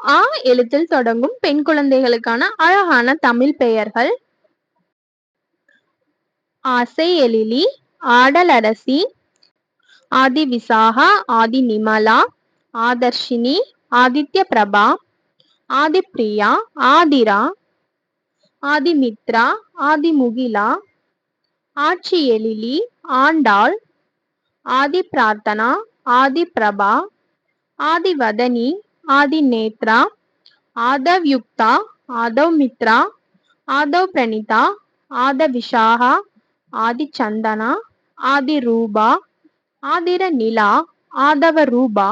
ஆ எழுத்தில் தொடங்கும் பெண் குழந்தைகளுக்கான அழகான தமிழ் பெயர்கள். ஆசை எழிலி ஆடலரசி ஆதி விசாகா ஆதி நிமலா ஆதர்ஷினி ஆதித்ய பிரபா ஆதிப்பிரியா ஆதிரா ஆதிமித்ரா ஆதிமுகிலா ஆட்சி எழிலி ஆண்டாள் ஆதி பிரார்த்தனா ஆதி பிரபா ஆதி வதனி ஆதி நேத்ரா ஆதவ் யுக்தா ஆதவ் மித்ரா ஆதவ் பிரணிதா ஆத விஷாகா ஆதி சந்தனா ஆதி ரூபா ஆதிர நிலா ஆதவ ரூபா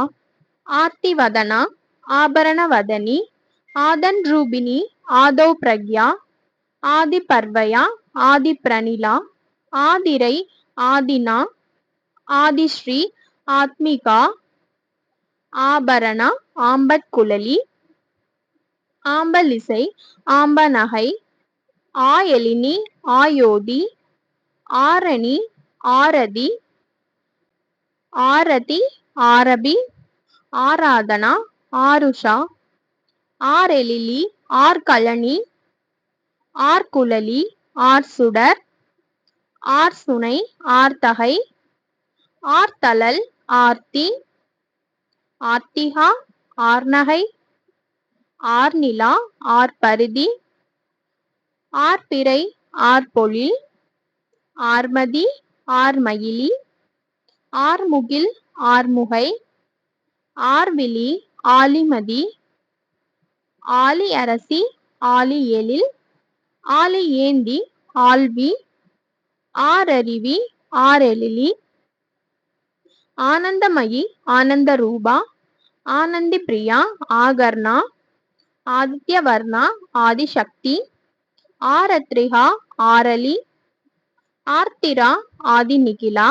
ஆர்த்தி வதனா ஆபரண வதனி ஆதன் ரூபினி ஆதவ் பிரக்யா ஆதி பர்வயா ஆதி பிரணிலா ஆதிரை ஆதினா ஆதிஸ்ரீ ஆத்மிகா ஆபரண ஆம்பற்குழலி ஆம்பலிசை ஆம்பநகை ஆயலினி ஆயோதி ஆரணி ஆரதி ஆரதி ஆரபி ஆராதனா ஆருஷா ஆரெலிலி ஆர்கழனி ஆர்குழலி ஆர்சுடர் ஆர்சுனை ஆர்த்தகை ஆர்த்தலல் ஆர்த்தி ஆர்த்திகா ஆர்நகை ஆர்நிலா ஆர்பரிதி ஆர்பிறை ஆர்பொழில் ஆர்மதி ஆர்மயிலி ஆர்முகில் ஆர்முகை ஆர்விழி ஆலிமதி ஆலி அரசி ஆலி எழில் ஆலி ஏந்தி ஆல்வி ஆரறிவி ஆரெழிலி ஆனந்தமயி ஆனந்த ரூபா ஆனந்தி பிரியா ஆகர்ணா ஆதித்யவர்ணா ஆதிசக்தி ஆரத்ரிகா ஆரலி ஆர்த்திரா ஆதி நிகிலா